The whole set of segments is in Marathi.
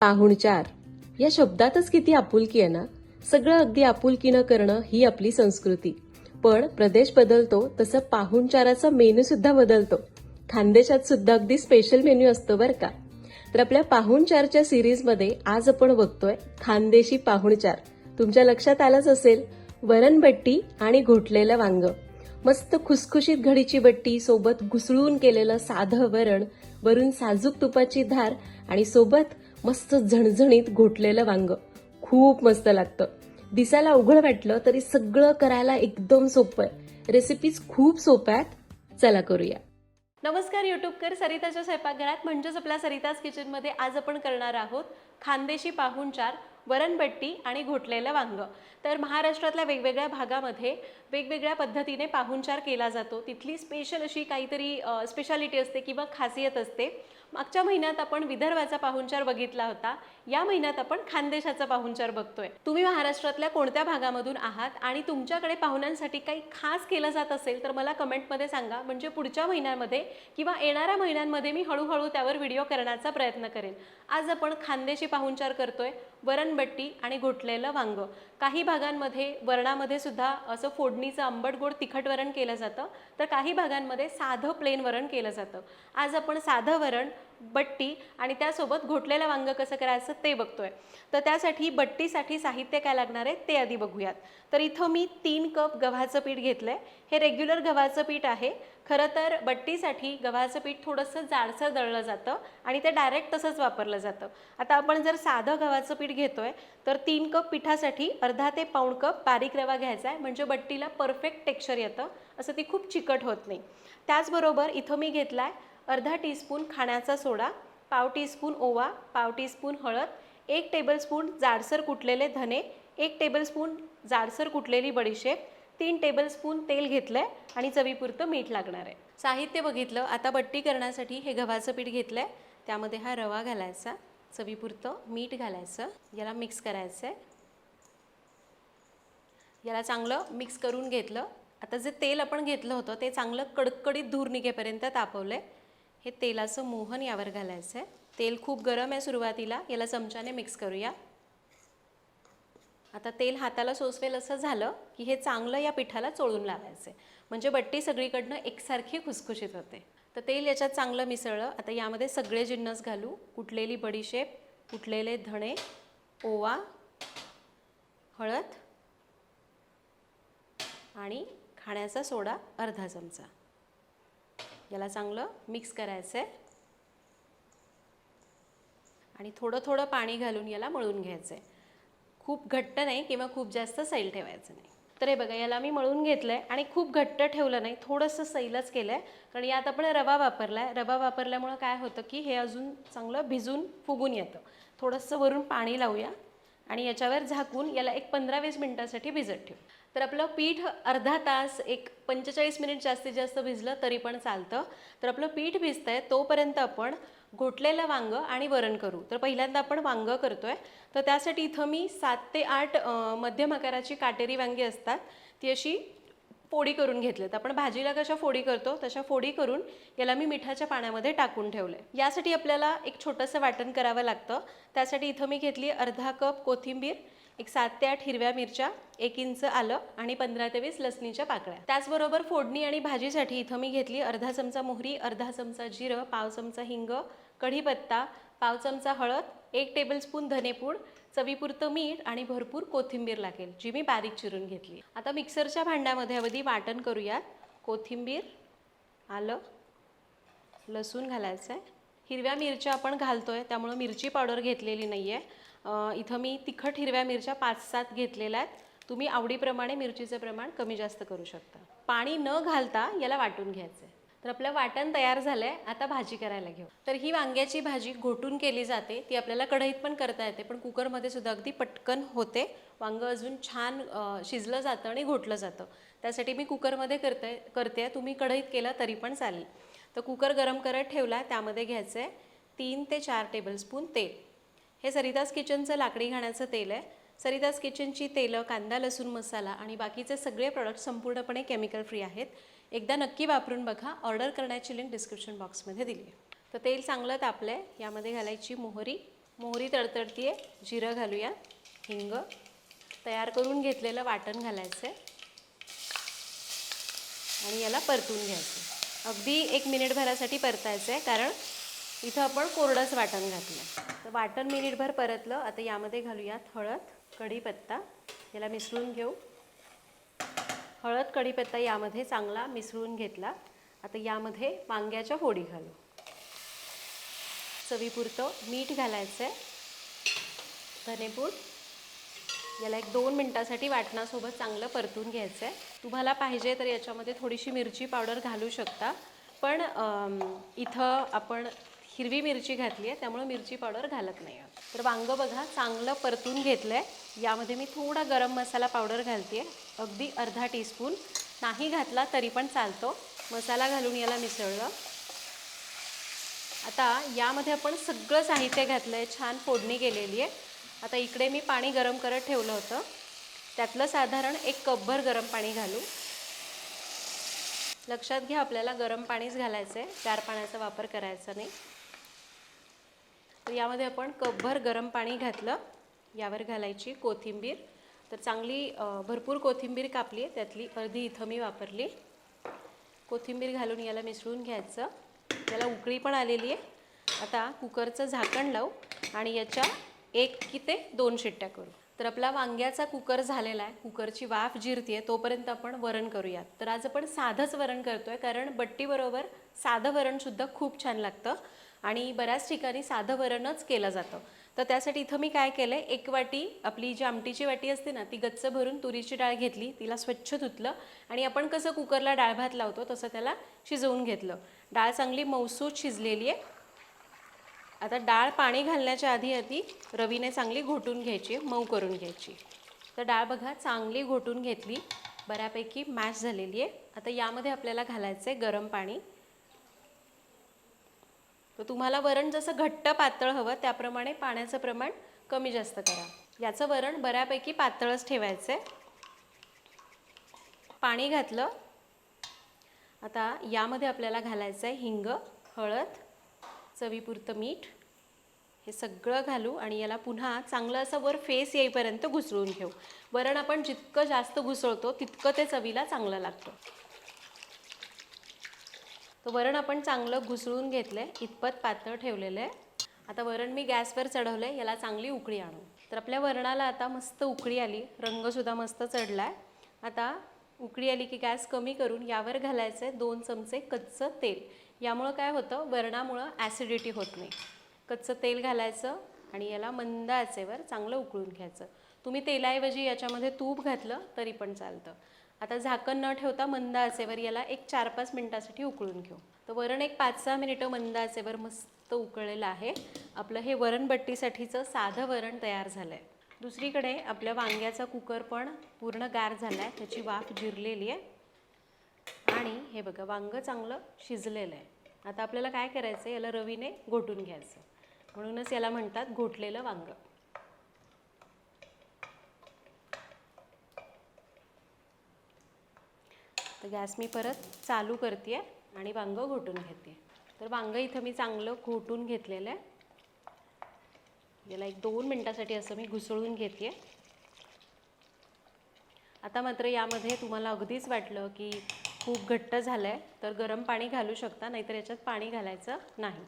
पाहुणचार या शब्दातच किती आपुलकी आहे ना? सगळं अगदी आपुलकीनं करणं ही आपली संस्कृती. पण प्रदेश बदलतो तसं पाहुणचाराचा मेनू सुद्धा बदलतो. खानदेशात सुद्धा अगदी स्पेशल मेन्यू असतो बरं का. तर आपल्या पाहुणचारच्या सिरीजमध्ये आज आपण बघतोय खानदेशी पाहुणचार तुमच्या लक्षात आलंच असेल? वरणबट्टी आणि घोटलेलं वांग. मस्त खुसखुशीत घडीची बट्टी सोबत घुसळून केलेलं साधं वरण वरून साजूक तुपाची धार आणि सोबत मस्त झणझणीत घोटलेलं वांग. खूप मस्त लागतं. दिसायला अवघड वाटलं तरी सगळं करायला एकदम सोपं आहे. रेसिपीज खूप सोप्या आहेत. चला करूया. नमस्कार युट्यूबकर सरिताच्या स्वयंपाकघरात म्हणजेच आपल्या सरिताज किचनमध्ये आज आपण करणार आहोत खानदेशी पाहुणचार. वरणबट्टी आणि घोटलेलं वांग. तर महाराष्ट्रातल्या वेगवेगळ्या भागामध्ये वेगवेगळ्या पद्धतीने पाहुणचार केला जातो. तिथली स्पेशल अशी काहीतरी स्पेशालिटी असते किंवा खासियत असते. मागच्या महिन्यात आपण विदर्भाचा पाहुणचार बघितला होता. या महिन्यात आपण खानदेशाचा पाहुणचार बघतोय. तुम्ही महाराष्ट्रातल्या कोणत्या भागामधून आहात आणि तुमच्याकडे पाहुण्यांसाठी काही खास केलं जात असेल तर मला कमेंटमध्ये सांगा. म्हणजे पुढच्या महिन्यांमध्ये किंवा येणाऱ्या महिन्यांमध्ये मी हळूहळू त्यावर व्हिडिओ करण्याचा प्रयत्न करेन. आज आपण खानदेशी पाहुणचार करतोय. वरणबट्टी आणि घोटलेलं वांग. काही भागांमध्ये वरणामध्ये सुद्धा असं फोडणीचं आंबट गोड तिखट वरण केलं जातं. तर काही भागांमध्ये साधं प्लेन वरण केलं जातं. आज आपण साधं वरण बट्टी आणि त्यासोबत घोटलेलं वांग कसं करायचं ते बघतोय. तर त्यासाठी बट्टीसाठी साहित्य काय लागणार आहे ते आधी बघूयात. तर इथं मी तीन कप गव्हाचं पीठ घेतलंय. हे रेग्युलर गव्हाचं पीठ आहे. खरं तर बट्टीसाठी गव्हाचं पीठ थोडंसं जाडसर दळलं जातं आणि ते डायरेक्ट तसंच वापरलं जातं. आता आपण जर साधं गव्हाचं पीठ घेतोय तर तीन कप पिठासाठी अर्धा ते पाऊण कप बारीक रवा घ्यायचा आहे. म्हणजे बट्टीला परफेक्ट टेक्स्चर येतं. असं ती खूप चिकट होत नाही. त्याचबरोबर इथं मी घेतला आहे अर्धा टीस्पून खाण्याचा सोडा पाव टीस्पून ओवा पाव टीस्पून हळद एक टेबलस्पून जाडसर कुटलेले धने एक टेबलस्पून जाडसर कुटलेली बडीशेप तीन टेबलस्पून तेल घेतलं आहे आणि चवीपुरतं मीठ लागणार आहे. साहित्य बघितलं आता बट्टी करण्यासाठी हे गव्हाचं पीठ घेतलं आहे त्यामध्ये हा रवा घालायचा चवीपुरतं मीठ घालायचं याला मिक्स करायचं आहे याला चांगलं मिक्स करून घेतलं. आता जे तेल आपण घेतलं होतं ते चांगलं कडकडीत धूर निघेपर्यंत तापवलं आहे हे तेलाचं मोहन यावर घालायचं आहे. तेल खूप गरम आहे सुरुवातीला. याला चमच्याने मिक्स करूया. आता तेल हाताला सोसवेल असं झालं की हे चांगलं या पिठाला चोळून लावायचं म्हणजे बट्टी सगळीकडनं एकसारखी खुसखुशीत होते. तर तेल याच्यात चांगलं मिसळलं. आता यामध्ये सगळे जिन्नस घालू. कुटलेली बडीशेप कुटलेले धणे ओवा हळद आणि खाण्याचा सोडा अर्धा चमचा. याला चांगलं मिक्स करायचं आहे आणि थोडं थोडं पाणी घालून याला मळून घ्यायचं आहे खूप घट्ट नाही किंवा खूप जास्त सैल ठेवायचं नाही. तर हे बघा याला मी मळून घेतलं आहे आणि खूप घट्ट ठेवलं नाही थोडंसं सैलच केलं आहे कारण यात आपण रवा वापरला आहे रवा वापरल्यामुळं काय होतं की हे अजून चांगलं भिजून फुगून येतं. थोडंसं वरून पाणी लावूया. आणि याच्यावर झाकून याला एक पंधरा वीस मिनटासाठी भिजत ठेवू. तर आपलं पीठ अर्धा तास एक पंचेचाळीस मिनिट जास्तीत जास्त भिजलं तरी पण चालतं. तर आपलं पीठ भिजतंय तोपर्यंत आपण घोटलेलं वांगं आणि वरण करू. तर पहिल्यांदा आपण वांग करतोय. तर त्यासाठी इथं मी सात ते आठ मध्यम आकाराची काटेरी वांगी असतात. ती अशी फोडी करून घेतलेत. आपण भाजीला कशा फोडी करतो तशा फोडी करून याला मी मिठाच्या पाण्यामध्ये टाकून ठेवलं आहे यासाठी आपल्याला एक छोटंसं वाटण करावं लागतं. त्यासाठी इथं मी घेतली अर्धा कप कोथिंबीर एक सात ते आठ हिरव्या मिरच्या एक इंच आलं आणि पंधरा ते वीस लसणीच्या पाकळ्या. त्याचबरोबर फोडणी आणि भाजीसाठी इथं मी घेतली अर्धा चमचा मोहरी अर्धा चमचा जिरं पाव चमचा हिंग कढीपत्ता पाव चमचा हळद एक टेबलस्पून धनेपूड चवीपुरतं मीठ आणि भरपूर कोथिंबीर लागेल जी मी बारीक चिरून घेतली. आता मिक्सरच्या भांड्यामध्ये अगदी वाटण करूयात. कोथिंबीर आलं लसूण घालायचं आहे हिरव्या मिरच्या आपण घालतो आहे त्यामुळं मिरची पावडर घेतलेली नाही आहे इथं मी तिखट हिरव्या मिरच्या पाच सात घेतलेल्या आहेत. तुम्ही आवडीप्रमाणे मिरचीचं प्रमाण कमी जास्त करू शकता. पाणी न घालता याला वाटून घ्यायचं आहे तर आपलं वाटण तयार झालं आहे आता भाजी करायला घेऊ. तर ही वांग्याची भाजी घोटून केली जाते ती आपल्याला कढईत पण करता येते पण कुकरमध्ये सुद्धा अगदी पटकन होते. वांगं अजून छान शिजलं जातं आणि घोटलं जातं. त्यासाठी मी कुकरमध्ये करते करते. तुम्ही कढईत केलं तरी पण चालेल. तर कुकर गरम करत ठेवला त्यामध्ये घ्यायचं आहे तीन ते चार टेबलस्पून तेल. हे सरितास किचनचं लाकडी घाण्याचं तेल आहे. सरितास किचनची तेलं कांदा लसूण मसाला आणि बाकीचे सगळे प्रॉडक्ट संपूर्णपणे केमिकल फ्री आहेत. एकदा नक्की वापरून बघा. ऑर्डर करण्याची लिंक डिस्क्रिप्शन बॉक्समध्ये दिली आहे. तर तेल चांगलं तापलं आहे यामध्ये घालायची मोहरी. मोहरी तडतडती आहे जिरं घालूया. हिंग. तयार करून घेतलेलं वाटण घालायचं आहे आणि याला परतून घ्यायचं अगदी एक मिनिटभरासाठी परतायचं आहे कारण इथं आपण कोरडंच वाटण घातलं तर वाटण मिनिटभर परतलं. आता यामध्ये घालूयात हळद कढीपत्ता. याला मिसळून घेऊ. हळद कढीपत्ता यामध्ये चांगला मिसळून घेतला. आता यामध्ये वांग्याच्या फोडी घालू. चवीपुरतं मीठ घालायचं आहे धनेपूड. याला एक दोन मिनटासाठी वाटणासोबत चांगलं परतून घ्यायचं आहे तुम्हाला पाहिजे तर याच्यामध्ये थोडीशी मिरची पावडर घालू शकता. पण इथं आपण हिरवी मिरची घातली आहे त्यामुळे मिरची पावडर घालत नाही आहोत. तर वांगं बघा चांगलं परतून घेतलं आहे यामध्ये मी थोडा गरम मसाला पावडर घालते आहे अगदी अर्धा टीस्पून नाही घातला तरी पण चालतो. मसाला घालून याला मिसळलं. आता यामध्ये आपण सगळं साहित्य घातलं आहे छान फोडणी केलेली आहे. आता इकडे मी पाणी गरम करत ठेवलं होतं. त्यातलं साधारण एक कपभर गरम पाणी घालू. लक्षात घ्या आपल्याला गरम पाणीच घालायचं आहे गार पाण्याचा वापर करायचा नाही. तर यामध्ये आपण कपभर गरम पाणी घातलं. यावर घालायची कोथिंबीर. तर चांगली भरपूर कोथिंबीर कापली आहे. त्यातली अर्धी इथं मी वापरली. कोथिंबीर घालून याला मिसळून घ्यायचं. त्याला उकळी पण आलेली आहे. आता कुकरचं झाकण लावू आणि याच्या एक की ते दोन शिट्ट्या करू. तर आपला वांग्याचा कुकर झालेला आहे. कुकरची वाफ जिरते तोपर्यंत आपण वरण करूयात. तर आज आपण साधंच वरण करतोय कारण बट्टीबरोबर साधं वरणसुद्धा खूप छान लागतं. आणि बऱ्याच ठिकाणी साधं वरणच केलं जातं. तर त्यासाठी इथं मी काय केलं आहे एक वाटी आपली जी आमटीची वाटी असते ना ती गच्च भरून तुरीची डाळ घेतली तिला स्वच्छ धुतलं आणि आपण कसं कुकरला डाळ भात लावतो तसं त्याला शिजवून घेतलं. डाळ चांगली मौसूद शिजलेली आहे. आता डाळ पाणी घालण्याच्या आधी आधी रवीने चांगली घोटून घ्यायची मऊ करून घ्यायची. तर डाळ बघा चांगली घोटून घेतली बऱ्यापैकी मॅश झालेली आहे. आता यामध्ये आपल्याला घालायचं आहे गरम पाणी. तर तुम्हाला वरण जसं घट्ट पातळ हवं त्याप्रमाणे पाण्याचं प्रमाण कमी जास्त करा. याचं वरण बऱ्यापैकी पातळच ठेवायचं आहे पाणी घातलं. आता यामध्ये आपल्याला घालायचं आहे हिंग हळद चवीपुरतं मीठ. हे सगळं घालू आणि याला पुन्हा चांगलं असं वर फेस येईपर्यंत घुसळून घेऊ. वरण आपण जितकं जास्त घुसळतो तितकं ते चवीला चांगलं लागतं. तर वरण आपण चांगलं घुसळून घेतलं आहे इतपत पातळ ठेवलेलं आहे. आता वरण मी गॅसवर चढवलं आहे याला चांगली उकळी आणू. तर आपल्या वरणाला आता मस्त उकळी आली रंगसुद्धा मस्त चढला आहे आता उकळी आली की गॅस कमी करून यावर घालायचं आहे दोन चमचे कच्चं तेल. यामुळं काय होतं वरणामुळं ॲसिडिटी होत नाही. कच्चं तेल घालायचं आणि याला मंद आचेवर चांगलं उकळून घ्यायचं. तुम्ही तेलाऐवजी याच्यामध्ये तूप घातलं तरी पण चालतं. आता झाकण न ठेवता मंद आचेवर याला एक चार पाच मिनटासाठी उकळून घेऊ. तर वरण एक पाच सहा मिनिटं मंद आचेवर मस्त उकळलेलं आहे. आपलं हे वरणबट्टीसाठीचं साधं वरण तयार झालं आहे दुसरीकडे आपल्या वांग्याचा कुकर पण पूर्ण गार झाला आहे त्याची वाफ जिरलेली आहे. आणि हे बघा वांग चांगलं शिजलेलं आहे. आता आपल्याला काय करायचं आहे याला रवीने घोटून घ्यायचं. म्हणूनच याला म्हणतात घोटलेलं वांग. तर गॅस मी परत चालू करते आणि वांग घोटून घेते तर वांग इथं मी चांगलं घोटून घेतलेलं आहे. याला एक दोन मिनटासाठी असं मी घुसळून घेते आता मात्र यामध्ये तुम्हाला अगदीच वाटलं की खूप घट्ट झालं आहे तर गरम पाणी घालू शकता नाहीतर याच्यात पाणी घालायचं नाही.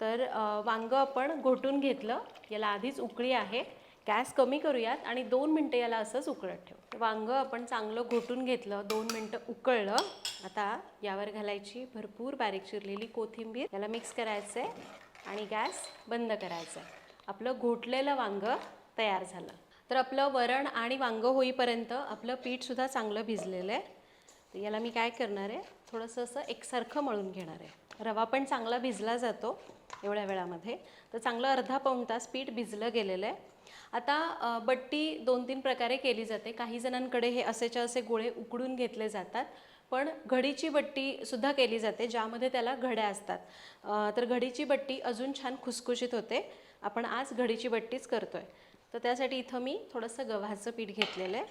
तर वांगं आपण घोटून घेतलं याला आधीच उकळी आहे. गॅस कमी करूयात आणि दोन मिनटं याला असंच उकळत ठेवू. वांगं आपण चांगलं घोटून घेतलं दोन मिनटं उकळलं. आता यावर घालायची भरपूर बारीक चिरलेली कोथिंबीर याला मिक्स करायचं आहे आणि गॅस बंद करायचा आहे आपलं घोटलेलं वांगं तयार झालं. तर आपलं वरण आणि वांगं होईपर्यंत आपलं पीठसुद्धा चांगलं भिजलेलं आहे. तर याला मी काय करणार आहे? थोडंसं असं एकसारखं मळून घेणार आहे. रवा पण चांगला भिजला जातो एवढ्या वेळामध्ये. तर चांगलं अर्धा पाऊण तास पीठ भिजलं गेलेलं आहे. आता बट्टी दोन तीन प्रकारे केली जाते. काही जणांकडे हे असेच्या असे गोळे उकडून घेतले जातात पण घडीची बट्टी सुद्धा केली जाते ज्यामध्ये त्याला घड्या असतात. तर घडीची बट्टी अजून छान खुसखुशीत होते. आपण आज घडीची बट्टीच करतोय. तर त्यासाठी इथं मी थोडंसं गव्हाचं पीठ घेतलेलं आहे.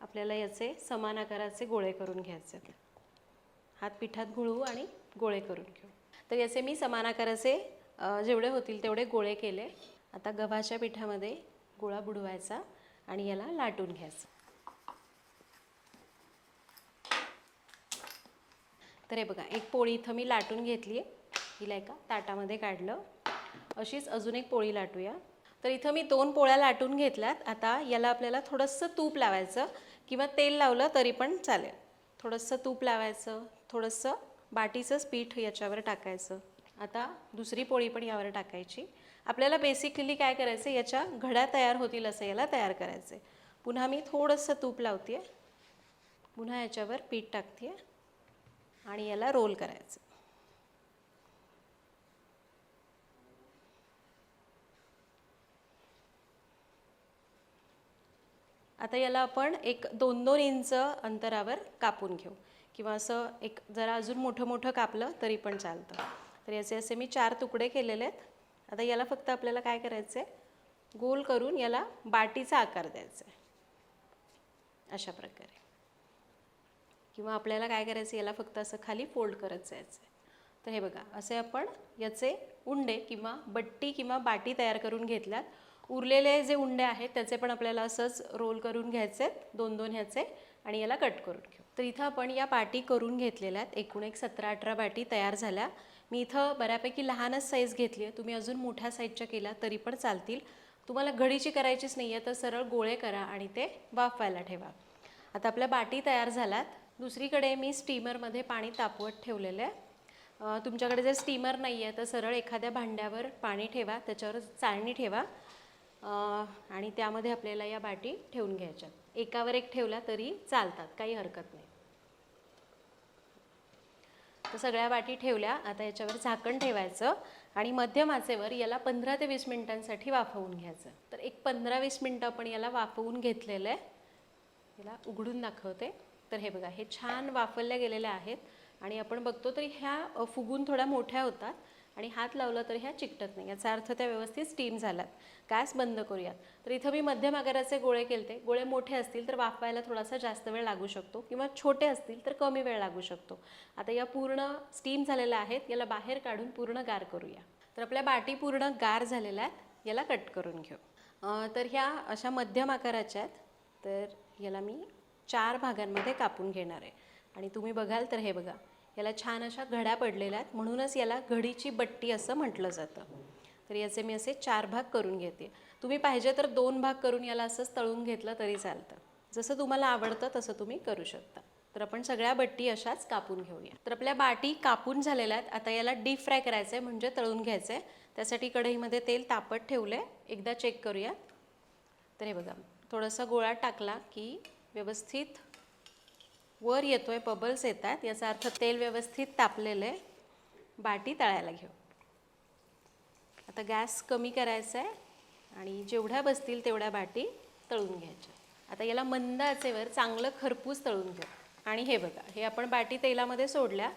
आपल्याला याचे समान आकाराचे गोळे करून घ्यायचे आहेत. हात पिठात घुळवू आणि गोळे करून घेऊ. तर याचे मी समान आकाराचे जेवढे होतील तेवढे गोळे केले. आता गव्हाच्या पिठामध्ये गोळा बुडवायचा आणि याला लाटून घ्यायचं. तर हे बघा एक पोळी इथं मी लाटून घेतली आहे हिला एका ताटामध्ये काढलं. अशीच अजून एक पोळी लाटूया. तर इथं मी दोन पोळ्या लाटून घेतल्यात. आता याला आपल्याला थोडंसं तूप लावायचं. किंवा तेल लावलं तरी पण चालेल. थोडंसं तूप लावायचं. थोडंसं बाटीचंच पीठ याच्यावर टाकायचं. आता दुसरी पोळी पण यावर टाकायची. आपल्याला बेसिकली काय करायचं याच्या घड्या तयार होतील असं याला तयार करायचं पुन्हा मी थोडंसं तूप लावते पुन्हा याच्यावर पीठ टाकते आणि याला रोल करायचं आता याला आपण एक दोन दोन इंच अंतरावर कापून घेऊ. किंवा असं एक जरा अजून मोठं मोठं कापलं तरी पण चालतं. तर याचे असे मी चार तुकडे केलेले आहेत. आता याला फक्त आपल्याला काय करायचं आहे गोल करून याला बाटीचा आकार द्यायचा आहे अशा प्रकारे. किंवा आपल्याला काय करायचं याला फक्त असं खाली फोल्ड करत जायचं आहे तर हे बघा असे आपण याचे उंडे किंवा बट्टी किंवा बाटी तयार करून घेतल्यात. उरलेले जे उंडे आहेत त्याचे पण आपल्याला असंच रोल करून घ्यायचे आहेत दोन दोन ह्याचे आणि याला कट करून घेऊ. तर इथं आपण या बाटी करून घेतलेल्या आहेत. एकूण एक सतरा अठरा बाटी तयार झाल्या. मी इथं बऱ्यापैकी लहानच साईज घेतली आहे. तुम्ही अजून मोठ्या साईजच्या केल्या तरी पण चालतील. तुम्हाला घडीची करायचीच नाही आहे तर सरळ गोळे करा आणि ते वाफवायला ठेवा. आता आपल्या बाटी तयार झाल्यात. दुसरीकडे मी स्टीमरमध्ये पाणी तापवत ठेवलेलं आहे. तुमच्याकडे जर स्टीमर नाही आहे तर सरळ एखाद्या भांड्यावर पाणी ठेवा त्याच्यावर चाळणी ठेवा. आणि त्यामध्ये आपल्याला या बाटी ठेवून घ्यायच्या. एकावर एक ठेवला तरी चालतात काही हरकत नाही. तर सगळ्या वाटी ठेवल्या. आता याच्यावर झाकण ठेवायचं आणि मध्यम आचेवर याला पंधरा ते वीस मिनिटांसाठी वाफवून घ्यायचं. तर एक पंधरा वीस मिनटं आपण याला वाफवून घेतलेलं आहे. याला उघडून दाखवते. तर हे बघा हे छान वाफवल्या गेलेल्या आहेत. आणि आपण बघतो तर ह्या फुगून थोड्या मोठ्या होतात. आणि हात लावला तर ह्या चिकटत नाही. याचा अर्थ त्या व्यवस्थित स्टीम झाल्यात गॅस बंद करूयात. तर इथं मी मध्यम आकाराचे गोळे केलते. गोळे मोठे असतील तर वाफवायला थोडासा जास्त वेळ लागू शकतो किंवा छोटे असतील तर कमी वेळ लागू शकतो. आता या पूर्ण स्टीम झालेल्या आहेत. याला बाहेर काढून पूर्ण गार करूया. तर आपल्या बाटी पूर्ण गार झालेल्या आहेत. याला कट करून घेऊ. तर ह्या अशा मध्यम आकाराच्या आहेत. तर याला मी चार भागांमध्ये कापून घेणार आहे. आणि तुम्ही बघाल तर हे बघा. याला छान अशा घड्या पडलेल्या आहेत. म्हणूनच याला घडीची बट्टी असं म्हटलं जातं. तर याचे मी असे चार भाग करून घेते. तुम्ही पाहिजे तर दोन भाग करून याला असंच तळून घेतलं तरी चालतं. जसं तुम्हाला आवडतं तसं तुम्ही करू शकता. तर आपण सगळ्या बट्टी अशाच कापून घेऊया. तर आपल्या बाटी कापून झालेल्या आहेत. आता याला डीप फ्राय करायचं आहे म्हणजे तळून घ्यायचं आहे त्यासाठी कढईमध्ये तेल तापत ठेवलं आहे एकदा चेक करूया. तर हे बघा थोडासा गोळा टाकला की व्यवस्थित वर येतोय बबल्स येत आहेत याचा अर्थ तेल व्यवस्थित तापलेलं आहे. बाटी तळायला घेऊ. आता गॅस कमी करायचा आहे आणि जेवढ्या बसतील तेवढ्या बाटी तळून घ्यायच्या. आता याला मंद आचेवर चांगलं खरपूस तळून घेऊ. आणि हे बघा हे आपण बाटी तेलामध्ये सोडल्या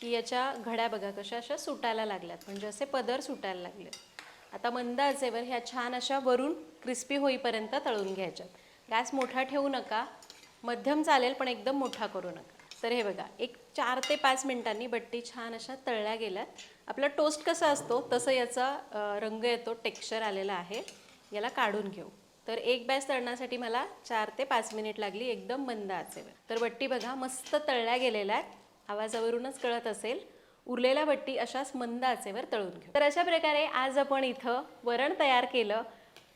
की याच्या घड्या बघा कशा अशा सुटायला लागल्यात. म्हणजे असे पदर सुटायला लागले आता मंद आचेवर ह्या छान अशा वरून क्रिस्पी होईपर्यंत तळून घ्यायच्यात. गॅस मोठा ठेवू नका. मध्यम चालेल पण एकदम मोठा करू नका. तर हे बघा एक चार ते पाच मिनिटांनी बट्टी छान अशा तळल्या गेल्यात. आपला टोस्ट कसा असतो तसं याचा रंग येतो टेक्स्चर आलेला आहे. याला काढून घेऊ. तर एक बॅच तळण्यासाठी मला चार ते पाच मिनिट लागली एकदम मंद आचेवर. तर बट्टी बघा मस्त तळल्या गेलेल्या आहेत. आवाजावरूनच कळत असेल. उरलेल्या बट्टी अशाच मंद आचेवर तळून घेऊ. तर अशा प्रकारे आज आपण इथं वरण तयार केलं.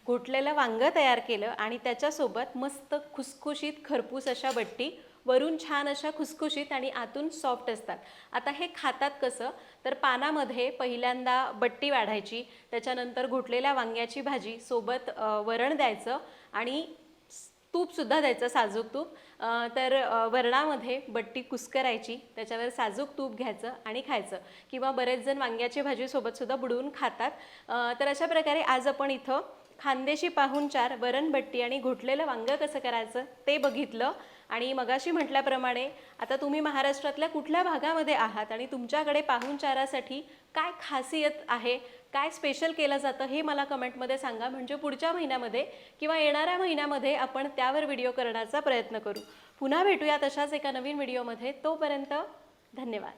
घोटलेलं वांगं तयार केलं आणि त्याच्यासोबत मस्त खुसखुशीत खरपूस अशा बट्टी वरून छान अशा खुसखुशीत आणि आतून सॉफ्ट असतात. आता हे खातात कसं? तर पानामध्ये पहिल्यांदा बट्टी वाढायची त्याच्यानंतर घोटलेल्या वांग्याची भाजी सोबत वरण द्यायचं आणि तूपसुद्धा द्यायचं साजूक तूप. तर वरणामध्ये बट्टी कुस्करायची त्याच्यावर साजूक तूप घ्यायचं आणि खायचं. किंवा बरेच जण वांग्याची भाजीसोबतसुद्धा बुडवून खातात. तर अशा प्रकारे आज आपण इथं खानदेशी पाहुणचार वरणभट्टी आणि घोटलेलं वांगं कसं करायचं ते बघितलं. आणि मगाशी म्हटल्याप्रमाणे आता तुम्ही महाराष्ट्रातल्या कुठल्या भागामध्ये आहात आणि तुमच्याकडे पाहुणचारासाठी काय खासियत आहे काय स्पेशल केलं जातं हे मला कमेंटमध्ये सांगा. म्हणजे पुढच्या महिन्यामध्ये किंवा येणाऱ्या महिन्यामध्ये आपण त्यावर व्हिडिओ करण्याचा प्रयत्न करू. पुन्हा भेटूया तशाच एका नवीन व्हिडिओमध्ये तोपर्यंत धन्यवाद.